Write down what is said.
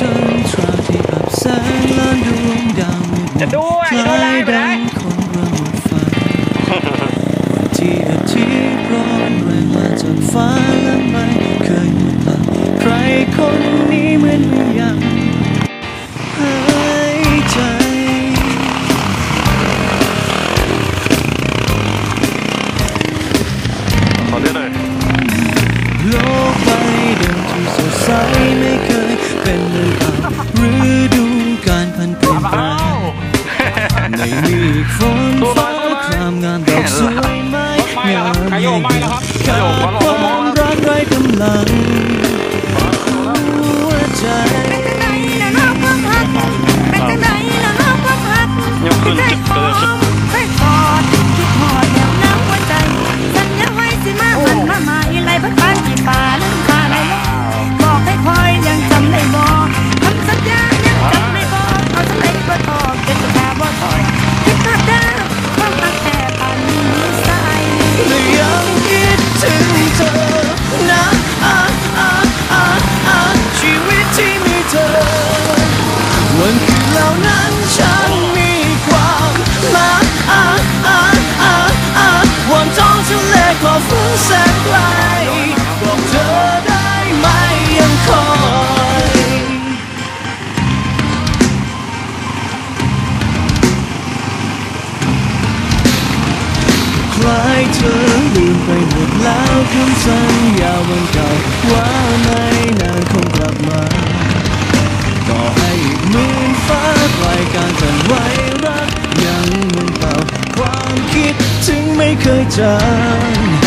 จนทราที่อับแสงล้านดวงดาจะด้วยโดไล่ไปไหนขอระหดฟ้าที่อาทิตย์ร้อนแรงมาจากฟ้าและไม่เคยหมดลาใครคนนี้เหมือนไม่ยังหายใจขอเฟโลกใบเดิม สดใสไม่เคยเป็นเหมือนเก่าฤดูการพันเปลี่ยนแปลงในมีฝนฟ้าครามงามดอกสวยไม้งามไม่เดียวขาดความรักไร้กำลัง วันคืนเหล่านั้นฉันมีความหมายอะอะอะอะวันท้องทะเลขอบฟ้าแสนไกลบอกเธอได้ไหมยังคอยคล้ายเธอลืมไปหมดแล้วคำสัญญาวันเก่าว่า รั